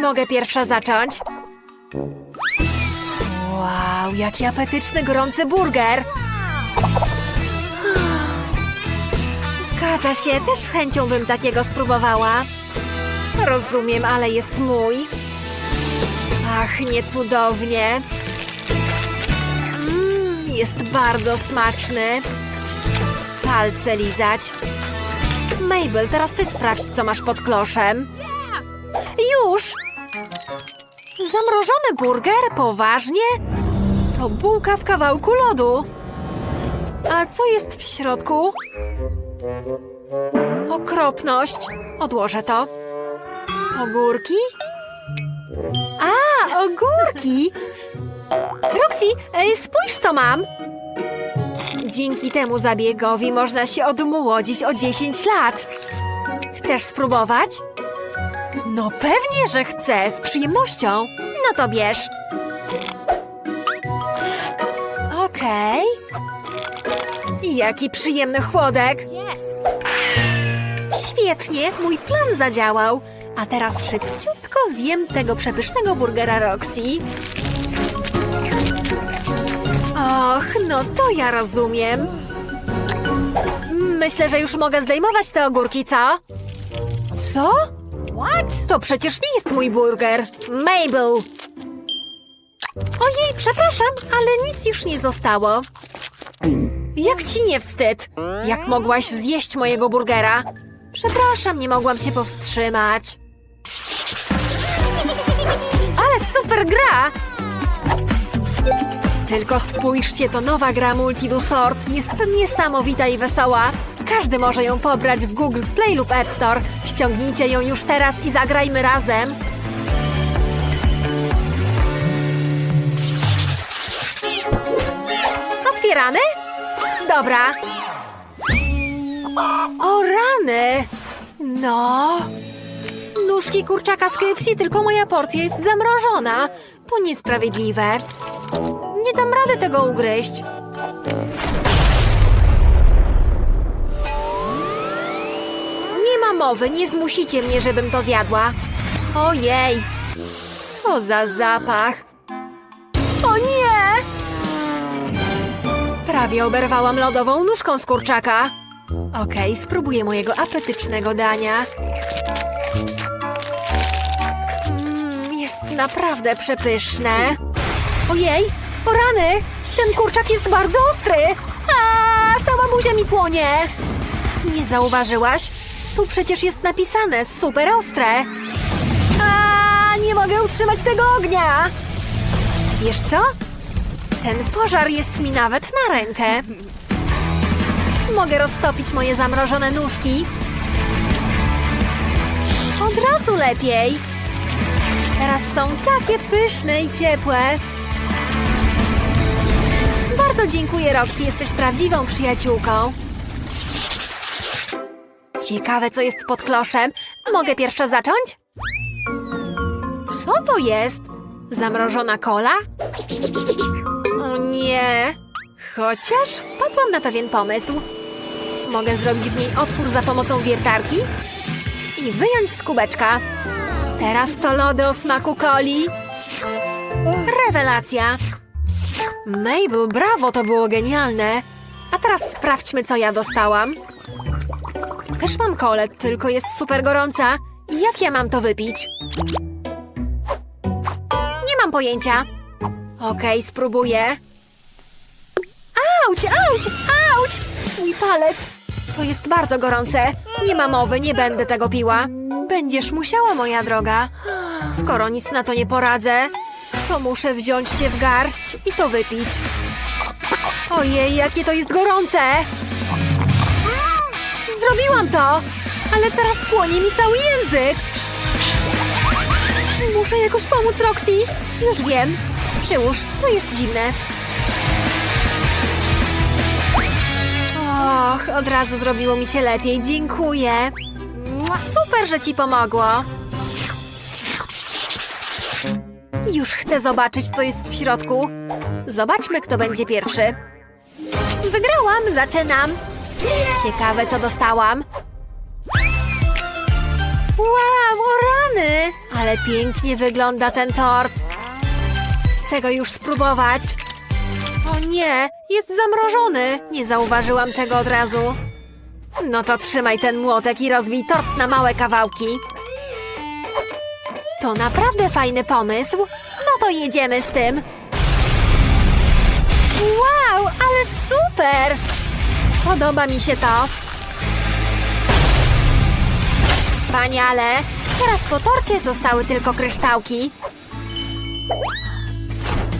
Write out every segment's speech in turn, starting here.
Mogę pierwsza zacząć? Wow, jaki apetyczny, gorący burger! Zgadza się, też z chęcią bym takiego spróbowała. Rozumiem, ale jest mój. Pachnie cudownie. Mm, jest bardzo smaczny. Palce lizać. Mabel, teraz ty sprawdź, co masz pod kloszem. Już! Zamrożony burger? Poważnie? To bułka w kawałku lodu. A co jest w środku? Okropność. Odłożę to. Ogórki? A, ogórki! Roxy, ej, spójrz co mam! Dzięki temu zabiegowi można się odmłodzić o 10 lat. Chcesz spróbować? No pewnie, że chcę, z przyjemnością. No to bierz. Okej. Jaki przyjemny chłodek. Świetnie, mój plan zadziałał. A teraz szybciutko zjem tego przepysznego burgera Roxy. Och, no to ja rozumiem. Myślę, że już mogę zdejmować te ogórki, co? Co? What? To przecież nie jest mój burger. Mabel! Ojej, przepraszam, ale nic już nie zostało. Jak ci nie wstyd? Jak mogłaś zjeść mojego burgera? Przepraszam, nie mogłam się powstrzymać. Ale super gra! Tylko spójrzcie, to nowa gra Multidusort. Jest niesamowita i wesoła. Każdy może ją pobrać w Google Play lub App Store. Ściągnijcie ją już teraz i zagrajmy razem. Otwieramy? Dobra. O rany! No. Nóżki kurczaka z KFC, tylko moja porcja jest zamrożona. To niesprawiedliwe. Nie dam rady tego ugryźć. Nie ma mowy, nie zmusicie mnie, żebym to zjadła. Ojej! Co za zapach! O nie! Prawie oberwałam lodową nóżką z kurczaka. Okej, spróbuję mojego apetycznego dania. Mm, jest naprawdę przepyszne. Ojej, o rany! Ten kurczak jest bardzo ostry! A, cała buzia mi płonie! Nie zauważyłaś? Tu przecież jest napisane super ostre. A, nie mogę utrzymać tego ognia! Wiesz co? Ten pożar jest mi nawet na rękę. Mogę roztopić moje zamrożone nóżki. Od razu lepiej. Teraz są takie pyszne i ciepłe. Bardzo dziękuję, Roxy. Jesteś prawdziwą przyjaciółką. Ciekawe, co jest pod kloszem. Mogę pierwsza zacząć? Co to jest? Zamrożona kola? O nie! Chociaż wpadłam na pewien pomysł. Mogę zrobić w niej otwór za pomocą wiertarki i wyjąć z kubeczka. Teraz to lody o smaku coli. Rewelacja! Mabel, brawo, to było genialne. A teraz sprawdźmy, co ja dostałam. Też mam kolę, tylko jest super gorąca. Jak ja mam to wypić? Nie mam pojęcia. Okej, spróbuję. Auć, auć, auć! Mój palec. To jest bardzo gorące. Nie ma mowy, nie będę tego piła. Będziesz musiała, moja droga. Skoro nic na to nie poradzę, to muszę wziąć się w garść i to wypić. Ojej, jakie to jest gorące! Zrobiłam to! Ale teraz płonie mi cały język! Muszę jakoś pomóc Roxy! Już wiem. Przyłóż, to jest zimne. Och, od razu zrobiło mi się lepiej. Dziękuję. Super, że ci pomogło. Już chcę zobaczyć, co jest w środku. Zobaczmy, kto będzie pierwszy. Wygrałam, zaczynam. Ciekawe, co dostałam. Wow, Ale pięknie wygląda ten tort. Chcę go już spróbować. O nie, jest zamrożony. Nie zauważyłam tego od razu. No to trzymaj ten młotek i rozbij tort na małe kawałki. To naprawdę fajny pomysł. No to jedziemy z tym. Wow, ale super! Podoba mi się to. Wspaniale! Teraz po torcie zostały tylko kryształki.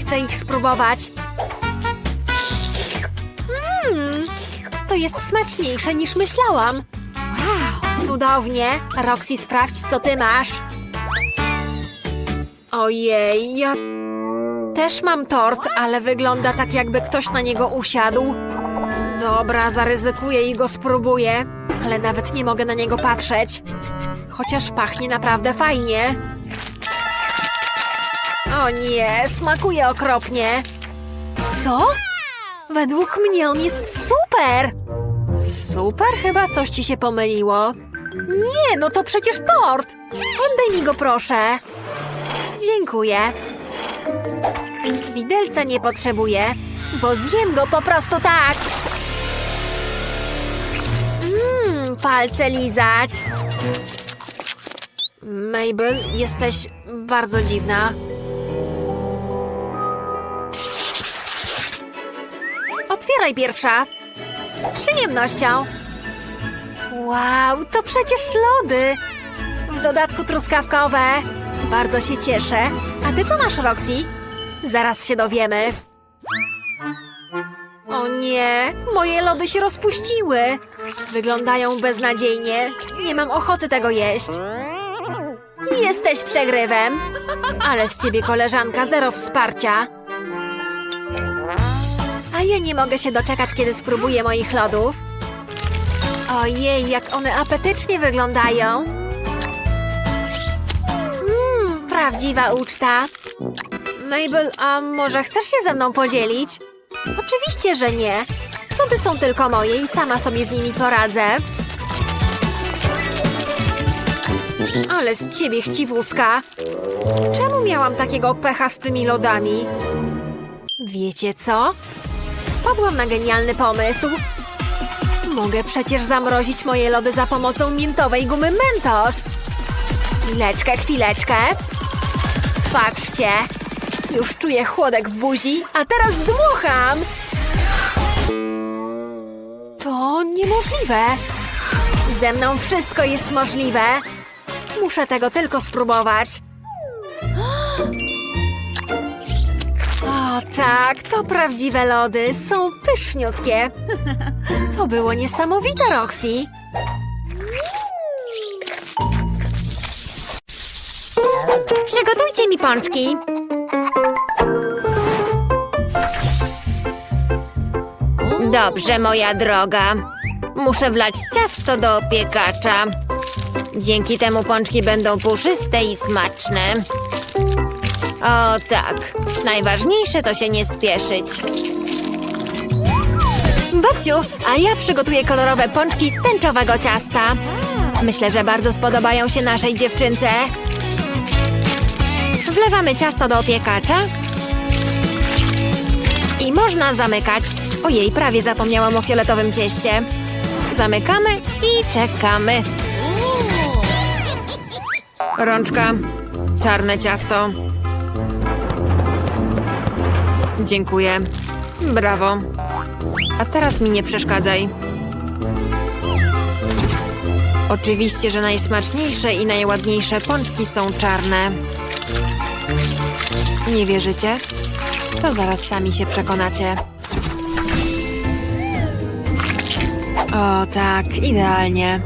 Chcę ich spróbować. Mmm, to jest smaczniejsze niż myślałam. Wow, cudownie. Roxy, sprawdź, co ty masz. Ojej, ja też mam tort, ale wygląda tak, jakby ktoś na niego usiadł. Dobra, zaryzykuję i go spróbuję, ale nawet nie mogę na niego patrzeć. Chociaż pachnie naprawdę fajnie. O nie, smakuje okropnie. Co? Według mnie on jest super! Super? Chyba coś ci się pomyliło. Nie, no to przecież tort! Oddaj mi go, proszę. Dziękuję. Widelca nie potrzebuję, bo zjem go po prostu tak. Mmm, palce lizać. Mabel, jesteś bardzo dziwna. Otwieraj pierwsza. Z przyjemnością. Wow, to przecież lody. W dodatku truskawkowe. Bardzo się cieszę. A ty co masz, Roxy? Zaraz się dowiemy. O nie, moje lody się rozpuściły. Wyglądają beznadziejnie. Nie mam ochoty tego jeść. Jesteś przegrywem. Ale z ciebie koleżanka zero wsparcia. A ja nie mogę się doczekać, kiedy spróbuję moich lodów. Ojej, jak one apetycznie wyglądają. Prawdziwa uczta. Mabel, a może chcesz się ze mną podzielić? Oczywiście, że nie. Lody są tylko moje i sama sobie z nimi poradzę. Ale z ciebie chciwuska. Czemu miałam takiego pecha z tymi lodami? Wiecie co? Wpadłam na genialny pomysł. Mogę przecież zamrozić moje lody za pomocą miętowej gumy Mentos. Chwileczkę, chwileczkę. Patrzcie. Już czuję chłodek w buzi, a teraz dmucham. To niemożliwe. Ze mną wszystko jest możliwe. Muszę tego tylko spróbować. O tak, to prawdziwe lody. Są pyszniutkie. To było niesamowite, Roxy. Przygotujcie mi pączki. Dobrze, moja droga. Muszę wlać ciasto do opiekacza. Dzięki temu pączki będą puszyste i smaczne. O tak, najważniejsze to się nie spieszyć. Babciu, a ja przygotuję kolorowe pączki z tęczowego ciasta. Myślę, że bardzo spodobają się naszej dziewczynce. Wlewamy ciasto do opiekacza. I można zamykać. Ojej, prawie zapomniałam o fioletowym cieście. Zamykamy i czekamy. Rączka, czarne ciasto. Dziękuję. Brawo. A teraz mi nie przeszkadzaj. Oczywiście, że najsmaczniejsze i najładniejsze pączki są czarne. Nie wierzycie? To zaraz sami się przekonacie. O tak, idealnie.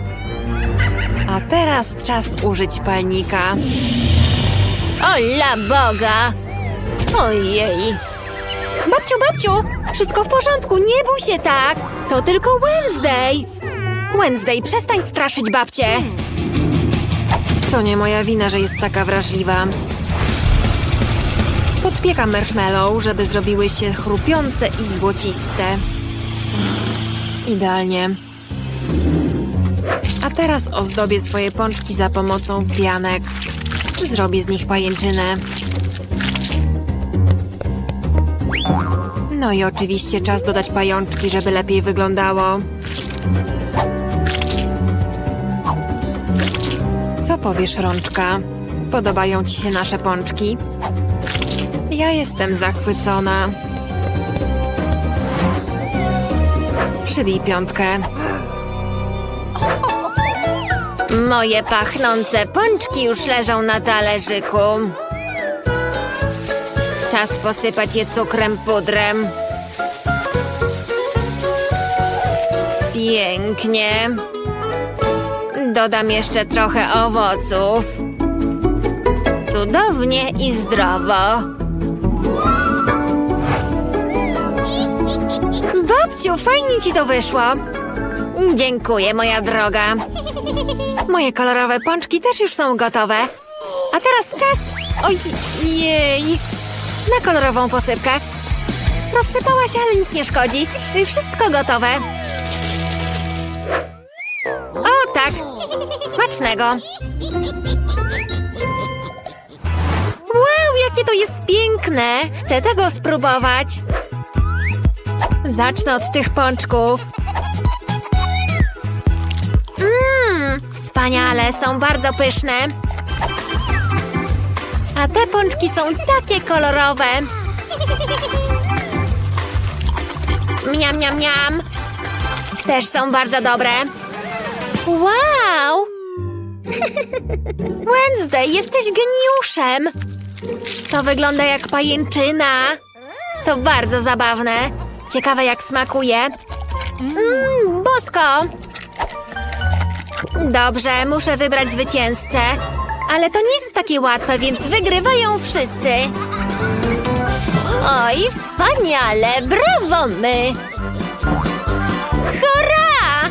A teraz czas użyć palnika. Ola Boga! Ojej, Babciu, babciu, wszystko w porządku, nie bój się tak. To tylko Wednesday. Wednesday, przestań straszyć babcię. To nie moja wina, że jest taka wrażliwa. Podpiekam marshmallow, żeby zrobiły się chrupiące i złociste. Idealnie. A teraz ozdobię swoje pączki za pomocą pianek. Zrobię z nich pajęczynę. No i oczywiście czas dodać pajączki, żeby lepiej wyglądało. Co powiesz, Rączka? Podobają ci się nasze pączki? Ja jestem zachwycona. Przybij piątkę. Moje pachnące pączki już leżą na talerzyku. Czas posypać je cukrem pudrem. Pięknie. Dodam jeszcze trochę owoców. Cudownie i zdrowo. Babciu, fajnie ci to wyszło. Dziękuję, moja droga. Moje kolorowe pączki też już są gotowe. A teraz czas... Ojej! Na kolorową posypkę. Rozsypała się, ale nic nie szkodzi. Wszystko gotowe. O tak, smacznego. Wow, jakie to jest piękne! Chcę tego spróbować. Zacznę od tych pączków. Mmm, wspaniale, są bardzo pyszne. A te pączki są takie kolorowe. Mniam, miam, miam. Też są bardzo dobre. Wow! Wednesday, jesteś geniuszem! To wygląda jak pajęczyna. To bardzo zabawne. Ciekawe jak smakuje. Mmm, bosko! Dobrze, muszę wybrać zwycięzcę. Ale to nie jest takie łatwe, więc wygrywają wszyscy. Oj, wspaniale! Brawo my! Hurra!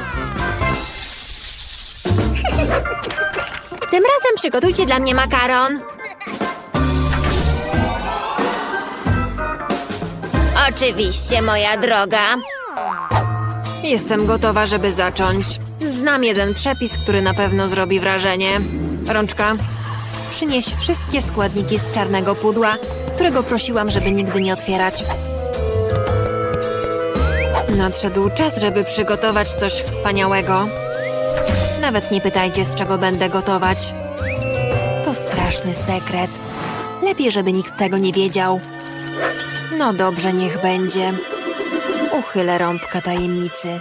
Tym razem przygotujcie dla mnie makaron. Oczywiście, moja droga. Jestem gotowa, żeby zacząć. Znam jeden przepis, który na pewno zrobi wrażenie. Rączka, przynieś wszystkie składniki z czarnego pudła, którego prosiłam, żeby nigdy nie otwierać. Nadszedł czas, żeby przygotować coś wspaniałego. Nawet nie pytajcie, z czego będę gotować. To straszny sekret. Lepiej, żeby nikt tego nie wiedział. No dobrze, niech będzie. Uchylę rąbka tajemnicy.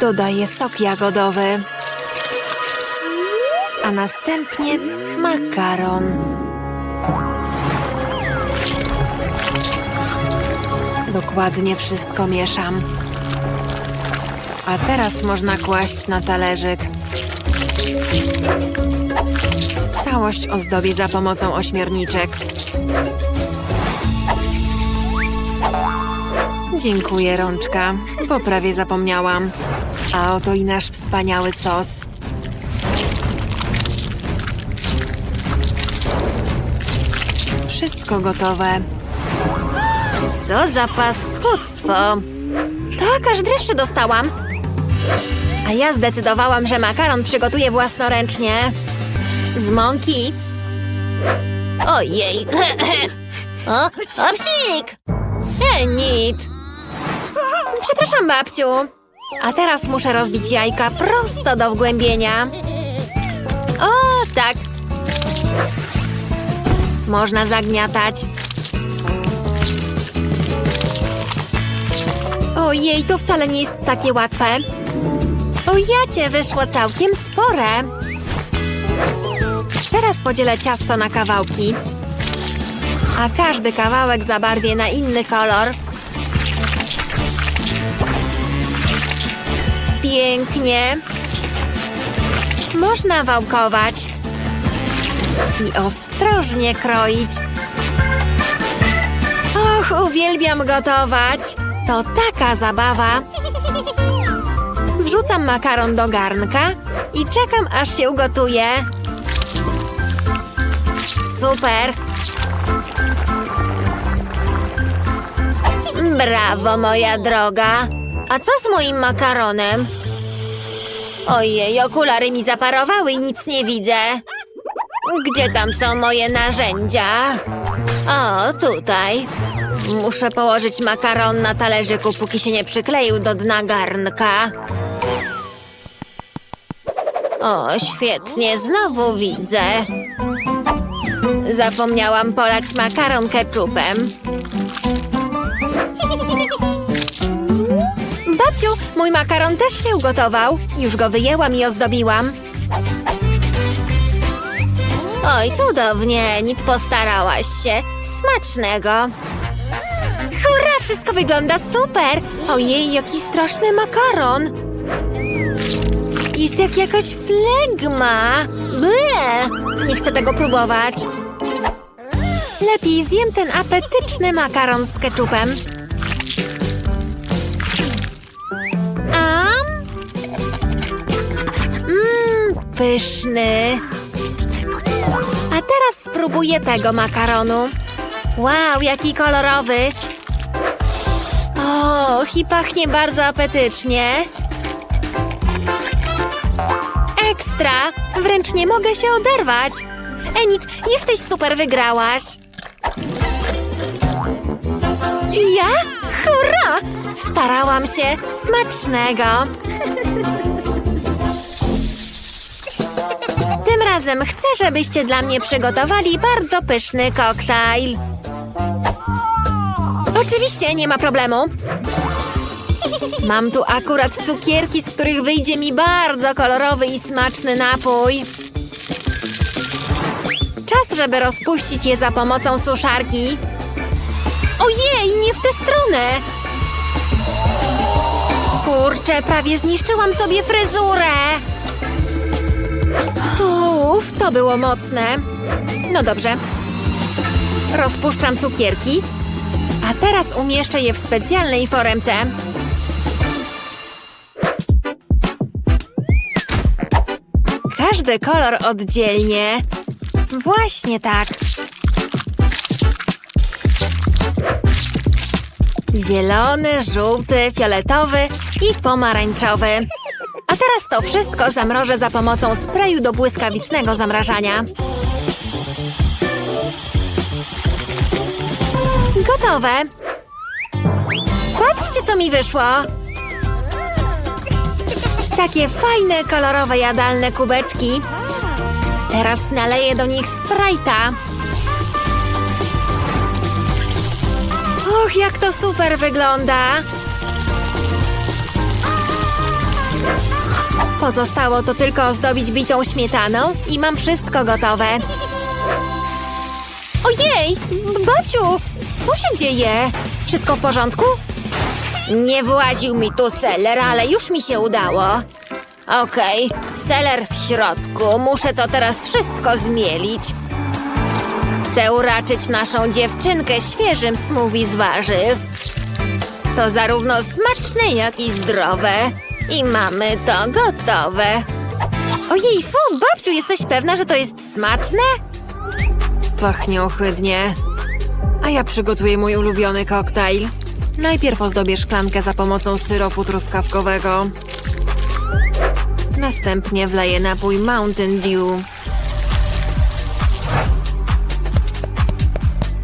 Dodaję sok jagodowy. A następnie makaron. Dokładnie wszystko mieszam. A teraz można kłaść na talerzyk. Całość ozdobię za pomocą ośmiorniczek. Dziękuję, Rączka, bo prawie zapomniałam. A oto i nasz wspaniały sos. Wszystko gotowe. Co za paskudztwo! Tak, aż dreszcze dostałam. A ja zdecydowałam, że makaron przygotuję własnoręcznie. Z mąki. Ojej. o, o psik! Enit! Przepraszam, babciu. A teraz muszę rozbić jajka prosto do wgłębienia. O, tak. Można zagniatać. Ojej, to wcale nie jest takie łatwe. O jacie, wyszło całkiem spore. Teraz podzielę ciasto na kawałki. A każdy kawałek zabarwię na inny kolor. Pięknie. Można wałkować. I ostrożnie kroić. Och, uwielbiam gotować. To taka zabawa. Wrzucam makaron do garnka i czekam, aż się ugotuje. Super! Brawo, moja droga! A co z moim makaronem? Ojej, okulary mi zaparowały i nic nie widzę. Gdzie tam są moje narzędzia? O, tutaj. Muszę położyć makaron na talerzyku, póki się nie przykleił do dna garnka. O, świetnie, znowu widzę. Zapomniałam polać makaron keczupem. Babciu, mój makaron też się ugotował. Już go wyjęłam i ozdobiłam. Oj, cudownie, Nit postarałaś się. Smacznego. Hurra, wszystko wygląda super! Ojej, jaki straszny makaron! Jest jak jakaś flegma! Ble! Nie chcę tego próbować. Lepiej zjem ten apetyczny makaron z keczupem. Am? Mmm, pyszny. A teraz spróbuję tego makaronu. Wow, jaki kolorowy! Och, i pachnie bardzo apetycznie. Ekstra! Wręcz nie mogę się oderwać. Enid, jesteś super, wygrałaś. Ja? Hurra! Starałam się. Smacznego. Tym razem chcę, żebyście dla mnie przygotowali bardzo pyszny koktajl. Oczywiście, nie ma problemu. Mam tu akurat cukierki, z których wyjdzie mi bardzo kolorowy i smaczny napój. Czas, żeby rozpuścić je za pomocą suszarki. Ojej, nie w tę stronę! Kurczę, prawie zniszczyłam sobie fryzurę! Uff, to było mocne. No dobrze. Rozpuszczam cukierki, a teraz umieszczę je w specjalnej foremce. Każdy kolor oddzielnie. Właśnie tak. Zielony, żółty, fioletowy i pomarańczowy. A teraz to wszystko zamrożę za pomocą sprayu do błyskawicznego zamrażania. Gotowe. Patrzcie, co mi wyszło. Takie fajne, kolorowe, jadalne kubeczki. Teraz naleję do nich sprajta. Och, jak to super wygląda! Pozostało to tylko ozdobić bitą śmietaną i mam wszystko gotowe. Ojej! Babciu! Co się dzieje? Wszystko w porządku? Nie właził mi tu seler, ale już mi się udało. Okej, seler w środku. Muszę to teraz wszystko zmielić. Chcę uraczyć naszą dziewczynkę świeżym smoothie z warzyw. To zarówno smaczne, jak i zdrowe. I mamy to gotowe. Ojej, fu, babciu, jesteś pewna, że to jest smaczne? Pachnie ohydnie. A ja przygotuję mój ulubiony koktajl. Najpierw ozdobię szklankę za pomocą syropu truskawkowego. Następnie wleję napój Mountain Dew.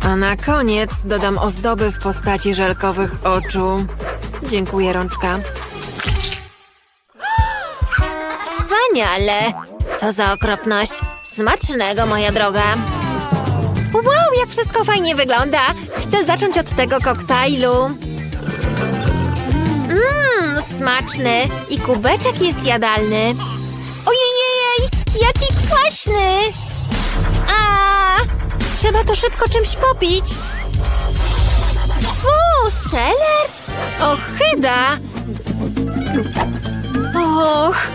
A na koniec dodam ozdoby w postaci żelkowych oczu. Dziękuję, rączka. Wspaniale! Co za okropność. Smacznego, moja droga. Wow, jak wszystko fajnie wygląda! Chcę zacząć od tego koktajlu. Smaczny. I kubeczek jest jadalny. Ojej, jaki kwaśny! A, trzeba to szybko czymś popić. Fu, seler? Ochyda! Och,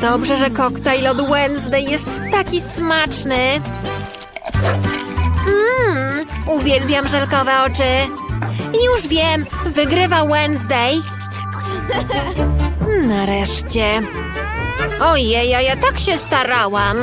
dobrze, że koktajl od Wednesday jest taki smaczny. Mmm, uwielbiam żelkowe oczy. Już wiem, wygrywa Wednesday. Nareszcie. Ojej, ja tak się starałam.